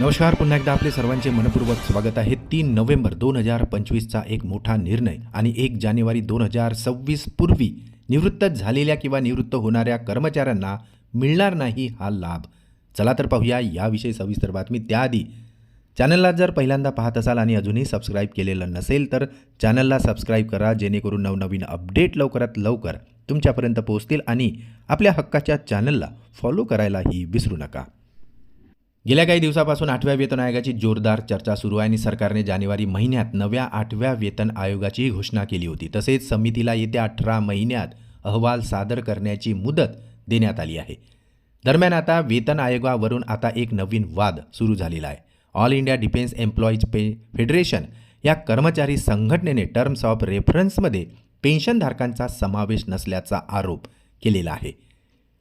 नमस्कार पुन्हा एकदा आपले सर्वांचे मनपूर्वक स्वागत आहे. तीन नोव्हेंबर दोन हजार पंचवीसचा एक मोठा निर्णय आणि एक जानेवारी दोन हजार सव्वीस पूर्वी निवृत्त झालेल्या किंवा निवृत्त होणाऱ्या कर्मचाऱ्यांना मिळणार नाही हा लाभ. चला तर पाहूया याविषयी सविस्तर बातमी. त्याआधी चॅनलला जर पहिल्यांदा पाहत असाल आणि अजूनही सबस्क्राईब केलेलं नसेल तर चॅनलला सबस्क्राईब करा जेणेकरून नवनवीन अपडेट लवकरात लवकर तुमच्यापर्यंत पोहोचतील आणि आपल्या हक्काच्या चॅनलला फॉलो करायलाही विसरू नका. गेल्या काही दिवसापासून आठव्या वेतन आयोगाची जोरदार चर्चा सुरू आहे आणि सरकारने जानेवारी महिन्यात नव्या आठव्या वेतन आयोगाचीही घोषणा केली होती. तसेच समितीला येत्या अठरा महिन्यात अहवाल सादर करण्याची मुदत देण्यात आली आहे. दरम्यान आता वेतन आयोगावरून आता एक नवीन वाद सुरू झालेला आहे. All India defence employees pay federation या कर्मचारी संघटनेने टर्म्स ऑफ रेफरन्समध्ये पेन्शनधारकांचा समावेश नसल्याचा आरोप केलेला आहे.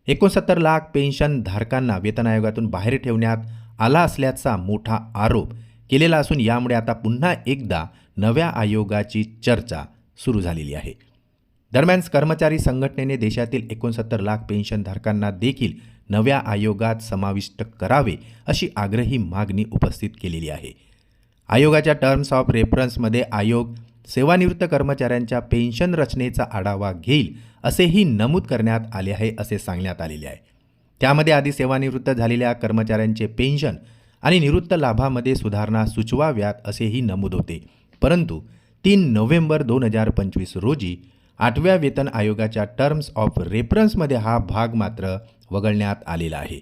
एकोणसत्तर लाख पेन्शनधारकांना वेतन आयोगातून बाहेर ठेवण्यात आला असल्याचा मोठा आरोप केलेला असून यामुळे आता पुन्हा एकदा नव्या आयोगाची चर्चा सुरू झालेली आहे. दरम्यान कर्मचारी संघटनेने देशातील एकोणसत्तर लाख पेन्शनधारकांना देखील नव्या आयोगात समाविष्ट करावे अशी आग्रही मागणी उपस्थित केलेली आहे. आयोगाच्या टर्म्स ऑफ रेफरन्समध्ये आयोग सेवानिवृत्त कर्मचाऱ्यांच्या पेन्शन रचनेचा आढावा घेईल असेही नमूद करण्यात आले आहे असे सांगण्यात आलेले आहे. त्यामध्ये आधी सेवानिवृत्त झालेल्या कर्मचाऱ्यांचे पेन्शन आणि निवृत्त लाभामध्ये सुधारणा सुचवाव्यात असेही नमूद होते. परंतु तीन नोव्हेंबर दोन हजार पंचवीस रोजी आठव्या वेतन आयोगाच्या टर्म्स ऑफ रेफरन्समध्ये हा भाग मात्र वगळण्यात आलेला आहे.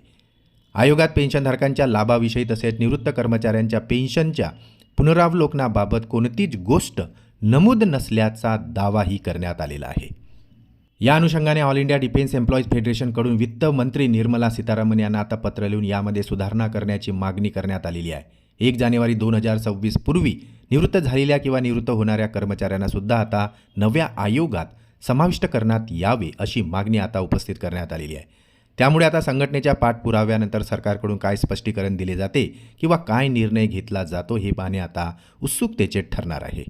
आयोगात पेन्शनधारकांच्या लाभाविषयी तसेच निवृत्त कर्मचाऱ्यांच्या पेन्शनच्या पुनरावलोकनाबाबत कोणतीच गोष्ट नमूद नसल्याचा दावाही करण्यात आलेला आहे. या अनुषंगाने ऑल इंडिया डिफेन्स एम्प्लॉईज फेडरेशनकडून वित्त मंत्री निर्मला सीतारामन यांना आता पत्र लिहून यामध्ये सुधारणा करण्याची मागणी करण्यात आलेली आहे. एक जानेवारी दोन हजार सव्वीस पूर्वी निवृत्त झालेल्या किंवा निवृत्त होणाऱ्या कर्मचाऱ्यांना सुद्धा आता नव्या आयोगात समाविष्ट करण्यात यावे अशी मागणी आता उपस्थित करण्यात आलेली आहे. त्यामुळे आता संघटनेच्या पाठपुराव्यानंतर सरकारकडून काय स्पष्टीकरण दिले जाते किंवा काय निर्णय घेतला जातो हे पाहणे आता उत्सुकतेचे ठरणार आहे.